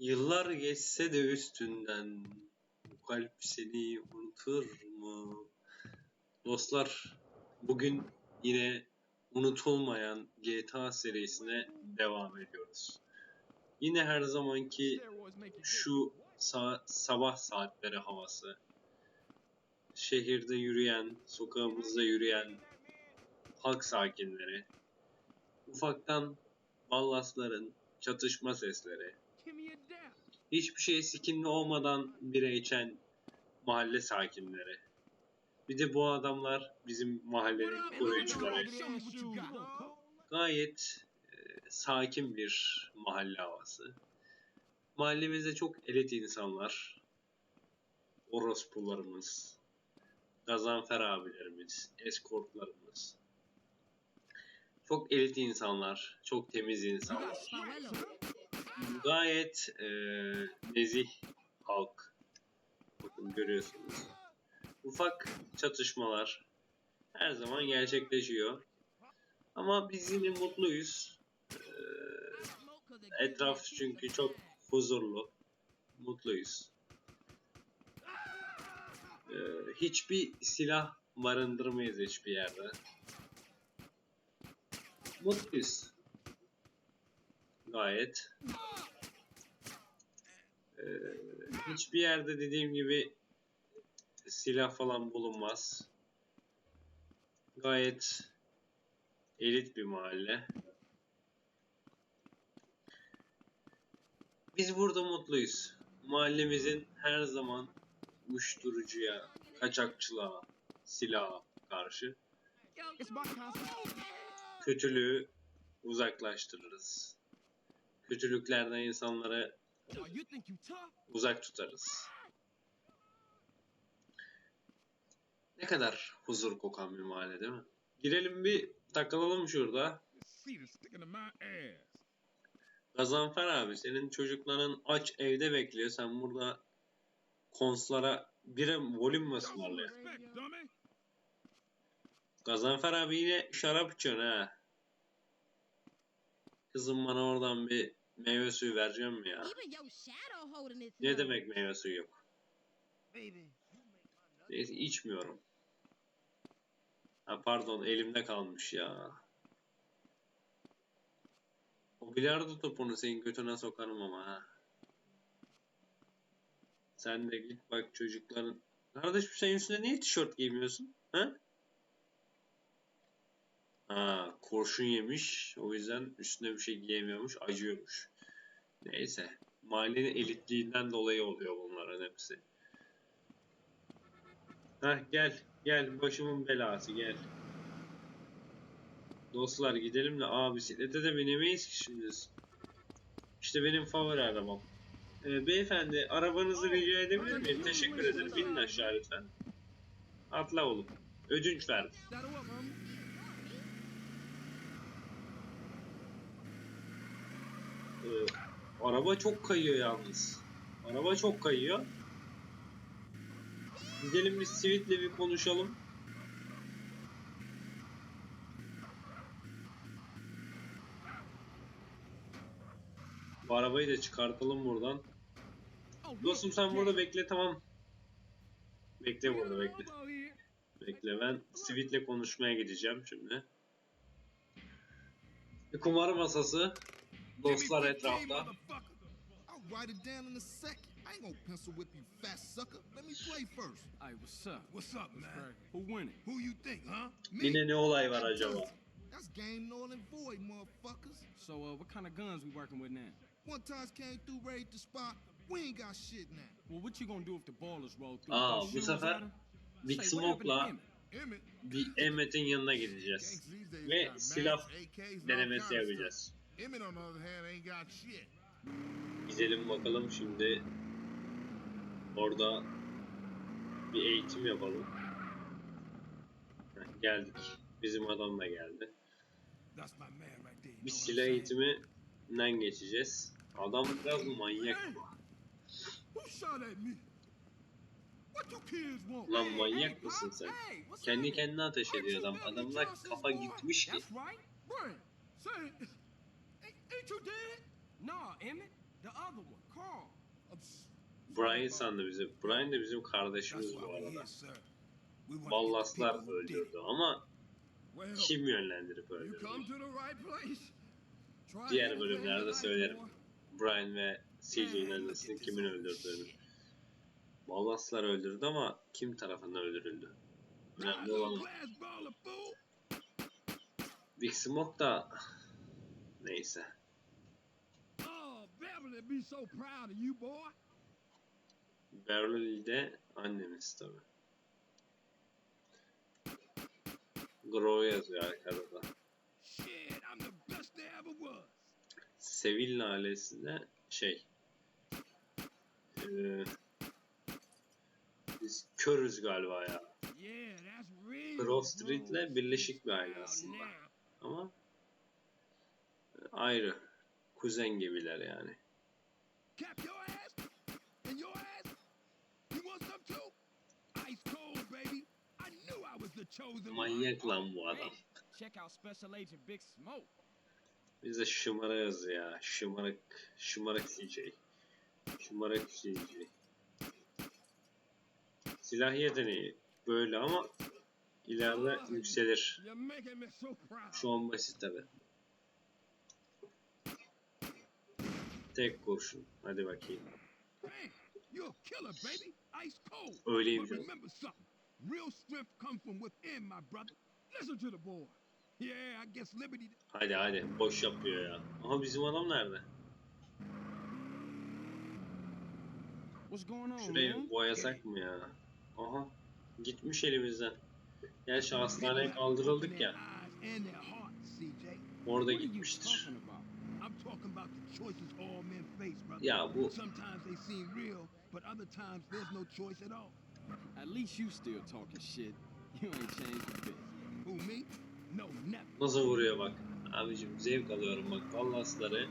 Yıllar geçse de üstünden bu kalp seni unutur mu? Dostlar bugün yine unutulmayan GTA serisine devam ediyoruz. Yine her zamanki şu sa- sabah saatleri havası, şehirde yürüyen, sokağımızda yürüyen halk sakinleri, ufaktan ballasların çatışma sesleri, hiçbir şey sikinli olmadan bira içen mahalle sakinleri. Bir de bu adamlar bizim mahallenin koruyucuları. Gayet e, sakin bir mahalle havası. Mahallemizde çok elit insanlar. Orospularımız, Gazanfer abilerimiz, eskortlarımız. Çok elit insanlar, çok temiz insanlar. Gayet e, nezih halk. Bakın görüyorsunuz. Ufak çatışmalar her zaman gerçekleşiyor. Ama biz yine mutluyuz. E, etraf çünkü çok huzurlu. Mutluyuz. E, hiçbir silah barındırmayız hiçbir yerde. Mutluyuz. Gayet. Ee, hiçbir yerde dediğim gibi silah falan bulunmaz. Gayet elit bir mahalle. Biz burada mutluyuz. Mahallemizin her zaman uyuşturucuya, kaçakçılığa, silaha karşı kötülüğü uzaklaştırırız. Kötülüklerden insanları uzak tutarız. Ne kadar huzur kokan bir mahalle değil mi? Girelim bir takılalım şurada. Gazanfer abi senin çocukların aç evde bekliyor. Sen burada konslara bire volüm mü ısmarlıyorsun? Gazanfer abi yine şarap içiyorsun ha. Kızım bana oradan bir meyve suyu vereceğim mi ya? Ne demek meyve suyu yok? Neyse içmiyorum. Ha pardon elimde kalmış ya. O bilardo topunu senin götüne sokarım ama ha. Sen de git bak çocukların... Kardeşim sen üstüne niye tişört giymiyorsun? Ha? Ha, kurşun yemiş. O yüzden üstüne bir şey giyemiyormuş. Acıyormuş. Neyse. Mahallenin elitliğinden dolayı oluyor bunların hepsi. Heh gel. Gel. Başımın belası gel. Dostlar gidelim de. Aa bisiklete de binemeyiz ki şimdi. İşte benim favori arabam. Ee, beyefendi arabanızı rica edebilir miyim? Teşekkür ederim. Binin aşağı lütfen. Atla oğlum. Ödünç verdim. Ee, araba çok kayıyor yalnız. Araba çok kayıyor. Gidelim biz Sivit'le bir konuşalım. Bu arabayı da çıkartalım buradan. Dostum sen burada bekle tamam. Bekle burada bekle. Bekle ben Sivit'le konuşmaya gideceğim şimdi. Kumar masası. Dostlar etrafta. I'll write it down in a second. I ain't gonna pencil whip you fat sucker. Let me play first. Hey, what's up? What's up, man? Who winning? Who you think, huh? Yine ne olay var acaba? That's game null and void, motherfuckers. So, uh, what kind of guns we working with now? One times came through, raided the spot. We ain't got shit now. Well, what you gonna do if the ballers roll through? Aa bu sefer? Big Smoke'la bir Emmet'in yanına gideceğiz. Ve silah denemesi yapacağız. Emmett, on the other hand, ain't got shit. Gidelim bakalım şimdi orada bir eğitim yapalım. Heh, geldik. Bizim adam da geldi. Bir silah eğitiminden geçeceğiz. Adam biraz manyak bu. Lan manyak mısın sen? Kendi kendine ateş ediyor adam. Adamlar kafa gitmiş ki. That's right. Brian, say, ain't, you dead? Nah, Emmett. The other one, Carl. Brian sandı bizi. Brian de bizim kardeşimiz bu arada. Ballaslar öldürdü ama kim yönlendirip öldürdü? Diğer bölümlerde söylerim. Brian ve CJ'nin arasında kimin öldürdüğünü. Ballaslar öldürdü ama kim tarafından öldürüldü? Önemli olan. Big Smoke da neyse. Oh, Beverly be so proud of you, boy. Beverly de annemiz tabi. Grow yazıyor arkada da. Shit, I'm the best there ever was. Sevilla ailesi de şey. Eee biz körüz galiba ya. Grove Street'le birleşik bir aile aslında. Ama e, ayrı. Kuzen gibiler yani. Manyak lan bu adam. Check out Special Agent Big Smoke. Biz de şımarığız ya. Şımarık. Şımarık CJ. Şımarık CJ. Silah yeteneği böyle ama ileride yükselir. Şu an basit tabi. Tek kurşun. Hadi bakayım. Man, you're a killer, baby. Ice cold. Öyleyim But canım. remember something. Real strength comes from within, my brother. Listen to the boy. Yeah, I guess Liberty. Hadi hadi. Boş yapıyor ya. Aha bizim adam nerede? What's going on, Şurayı boyasak mı ya? Aha. Gitmiş elimizden. Gerçi hastaneye kaldırıldık ya. Orada gitmiştir. talking about? I'm talking about the choices all men face, brother. Ya bu Sometimes they seem real, but other times there's no choice at all. At least you still talking shit. You ain't changed a bit. Who, me? No, never. nasıl vuruyor bak. Abicim zevk alıyorum bak. Ballasları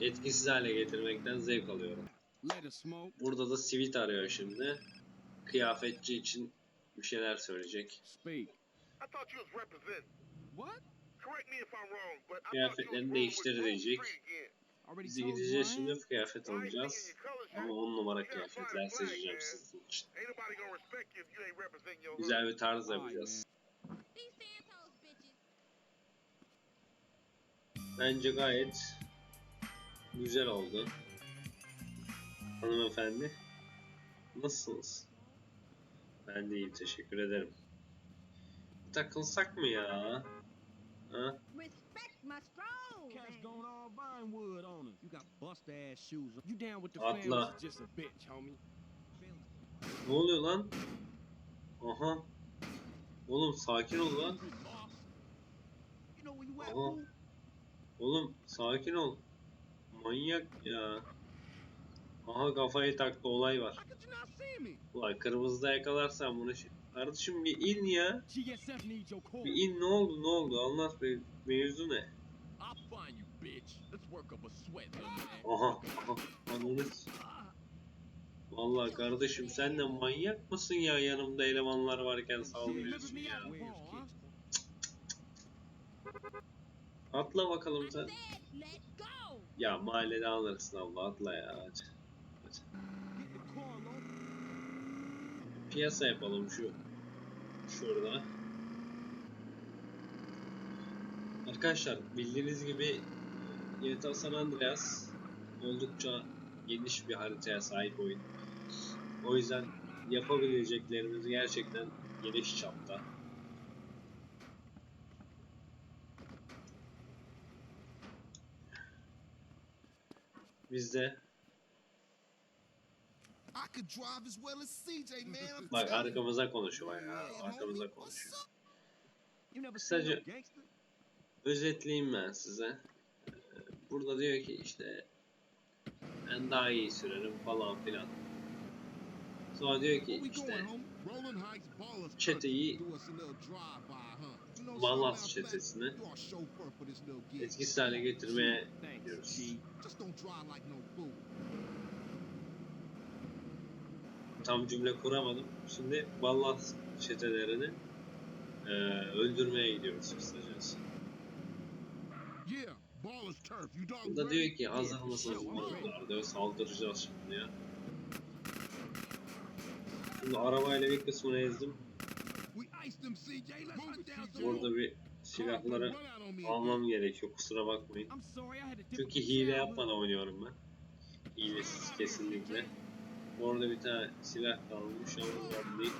etkisiz hale getirmekten zevk alıyorum. Smoke. Burada da Sweet arıyor şimdi. Kıyafetçi için bir şeyler söyleyecek. Speak. I thought you was representing. What? Correct me if I'm wrong, but I thought you was Kıyafetlerini rolling değiştir with Grove diyecek. Street again. Already Biz de told gideceğiz şimdi kıyafet alacağız. Ama on numara kıyafetler seçeceğim sizin için. Güzel bir tarz yapacağız. Bence gayet güzel oldu. Hanımefendi. Nasılsınız? Ben de iyiyim teşekkür ederim. Takılsak mı ya? Ha? Respect my stroll. Cats going all Vinewood on him. You got bust ass shoes. You down with the Atla. fam is just a bitch, homie. Ne oluyor lan? Aha. Oğlum sakin ol lan. Aha. Oğlum sakin ol. Manyak ya. Aha kafayı taktı olay var. Ulan kırmızıda yakalarsan bunu şi- Kardeşim bir in ya. Bir in ne oldu ne oldu anlat be mevzu ne? Aha aha Vallahi kardeşim sen de manyak mısın ya yanımda elemanlar varken saldırıyorsun ya. Atla bakalım sen. Ya mahallede alırsın abla atla ya. Hadi. Piyasa yapalım şu. Şurada. Arkadaşlar bildiğiniz gibi GTA San Andreas oldukça geniş bir haritaya sahip oyun. O yüzden yapabileceklerimiz gerçekten geniş çapta. Biz de could drive as well as CJ, man. Bak arkamıza konuşuyor ya. Arkamıza konuşuyor. Kısaca-? Özetleyeyim ben size. Ee, Burada diyor ki işte ben daha iyi sürerim falan filan. Sonra diyor ki işte çeteyi Ballas çetesini etkisiz hale getirmeye gidiyoruz. G. Just don't drive like no fool. Tam cümle kuramadım. Şimdi Ballas çetelerini e, öldürmeye gidiyoruz kısacası. Burada diyor ki hazır mısınız moruklar diyor saldıracağız şimdi ya. Şimdi arabayla bir kısmını ezdim. Burada bir silahları almam gerekiyor kusura bakmayın. Çünkü hile yapmadan oynuyorum ben. Hilesiz kesinlikle. Orada bir tane silah kalmış ama önemli değil.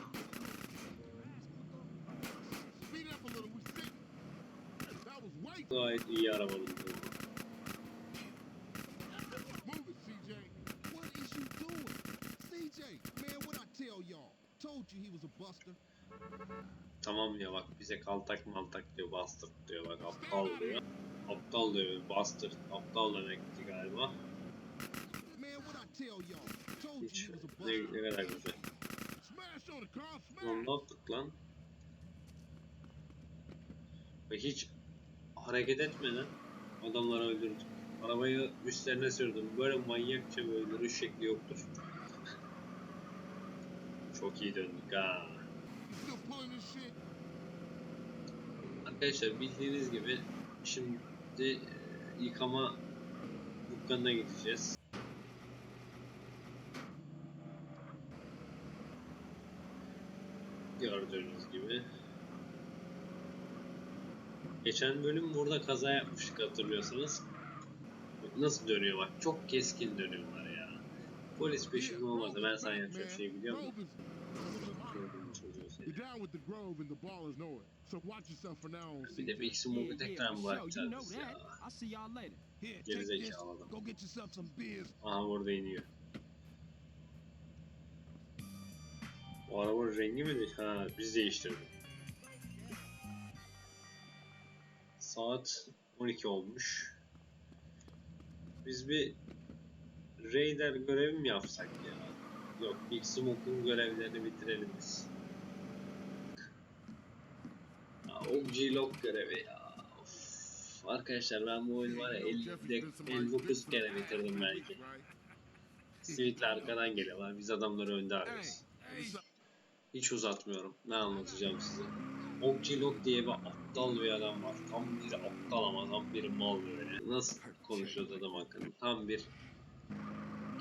Gayet iyi arabanın bu. Move it, CJ. What is you doing? CJ, man, what I tell y'all? Told you he was a buster. Tamam ya bak bize kaltak maltak diyor bastır diyor bak aptal diyor. Aptal diyor bastır aptal demekti galiba. Man, Hiç ne, ne kadar güzel. Lan ne yaptık lan? Ve hiç hareket etmeden adamları öldürdük. Arabayı üstlerine sürdüm. Böyle manyakça bir öldürüş şekli yoktur. Çok iyi döndük ha. Arkadaşlar bildiğiniz gibi şimdi e, yıkama dükkanına gideceğiz. Gördüğünüz gibi. Geçen bölüm burada kaza yapmıştık hatırlıyorsanız. Nasıl dönüyor bak çok keskin dönüyorlar ya. Polis peşinde olmasa ben sana yapacağım şeyi biliyor musun? Bir de Smoke'u tekrar mı bırakacağız ya? Gerizekalı adam. Aha burada iniyor. O arabanın rengi mi? değiş- Ha biz değiştirdik. Saat 12 olmuş. Biz bir Raider görevi mi yapsak ya? Yok, Big Smoke'un görevlerini bitirelim biz. Ya, o G-Lock görevi ya. Of. Arkadaşlar ben bu oyunu var ya 50, 59 kere bitirdim belki. Sweet'le arkadan geliyorlar. Biz adamları önde arıyoruz. Hiç uzatmıyorum. Ne anlatacağım size. Okçilok diye bir aptal bir adam var. Tam bir aptal ama tam bir mal böyle. Nasıl konuşuyor adam hakkında? Tam bir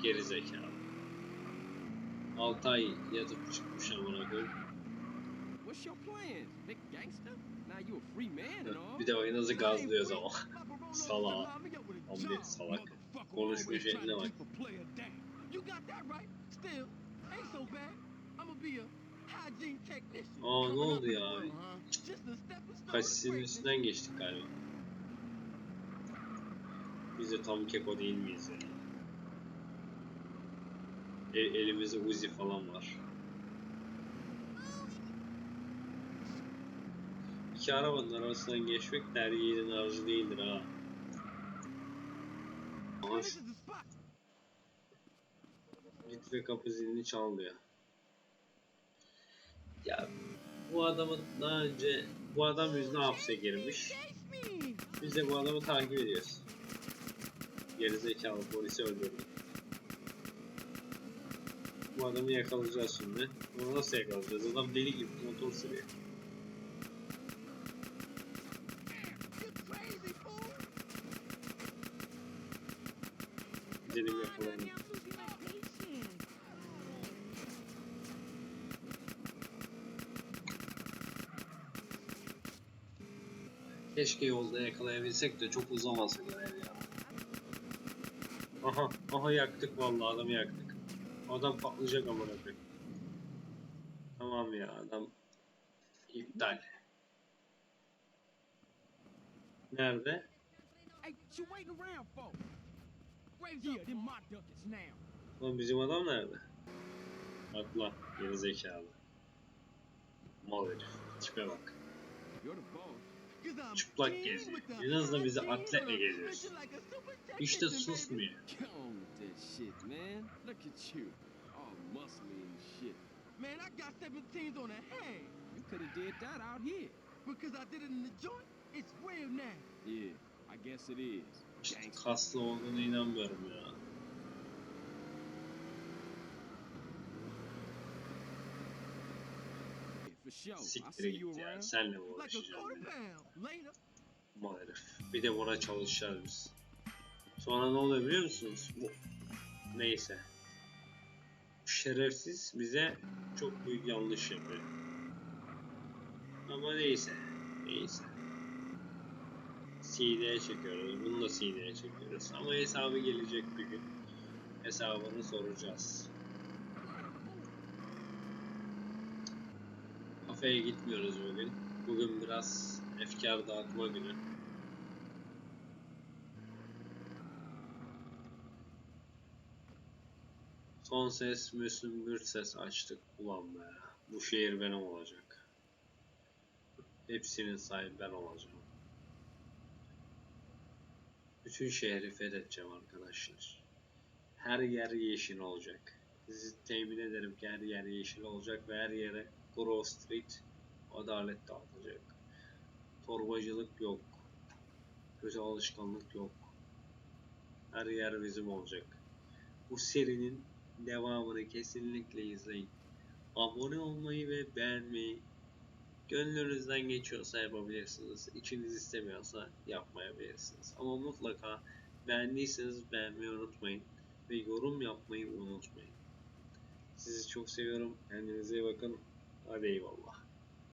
geri zekalı. 6 ay yatıp çıkmış amına koyayım. What's your plans, big gangster? Now you a free man and all. Bir de oyun nasıl gazlıyoruz ama. Salak. Bir salak. Konuşma şekline bak. You got that right. Still, ain't so bad. I'ma be a. Aa ne oldu ya? Kaşisinin üstünden geçtik galiba. Biz de tam keko değil miyiz ya? E, elimizde Uzi falan var. İki arabanın arasından geçmek tercihinin arzu değildir ha. Git ve kapı zilini çal diyor. Ya bu adamın daha önce bu adam yüzüne hapse girmiş. Biz de bu adamı takip ediyoruz. Gerizekalı polisi öldürdü. Bu adamı yakalayacağız şimdi. Bunu nasıl yakalayacağız? Adam deli gibi motor sürüyor. Gidelim yakalayalım. Keşke yolda yakalayabilsek de çok uzamasa görev ya. Aha, aha yaktık vallahi adamı yaktık. Adam patlayacak amına koyayım. Tamam ya adam iptal. Nerede? Lan bizim adam nerede? Atla, geri zekalı. Mal herif, tipe bak. You're the boss. Çıplak geziyor. azından bize hygiene atletle geziyorsun. İşte susmuyor. Get on with that shit, man. Look at you. All muscly and shit. Man, I got 17s on a hand. You could have did that out here. Because I did it in the joint, it's real now. Yeah, I guess it is. İşte kaslı olduğuna inanmıyorum ya. Siktir git ya, around. senle mi uğraşacağım ya? Mal herif. Bir de buna çalışacağız biz. Sonra ne oluyor biliyor musunuz? Bu neyse. Bu şerefsiz bize çok büyük yanlış yapıyor. Ama neyse. Neyse. CD'ye çekiyoruz. Bunu da CD'ye çekiyoruz. Ama hesabı gelecek bir gün. Hesabını soracağız. Kafeye gitmiyoruz bugün. Bugün biraz efkar dağıtma günü. Son ses Müslüm Gürses açtık. Ulan be. Bu şehir benim olacak. Hepsinin sahibi ben olacağım. Bütün şehri fethedeceğim arkadaşlar. Her yer yeşil olacak. Sizi temin ederim ki her yer yeşil olacak ve her yere Grove Street adalet dağıtacak. Torbacılık yok. Kötü alışkanlık yok. Her yer bizim olacak. Bu serinin devamını kesinlikle izleyin. Abone olmayı ve beğenmeyi gönlünüzden geçiyorsa yapabilirsiniz. İçiniz istemiyorsa yapmayabilirsiniz. Ama mutlaka beğendiyseniz beğenmeyi unutmayın ve yorum yapmayı unutmayın. Sizi çok seviyorum. Kendinize iyi bakın. Hadi eyvallah.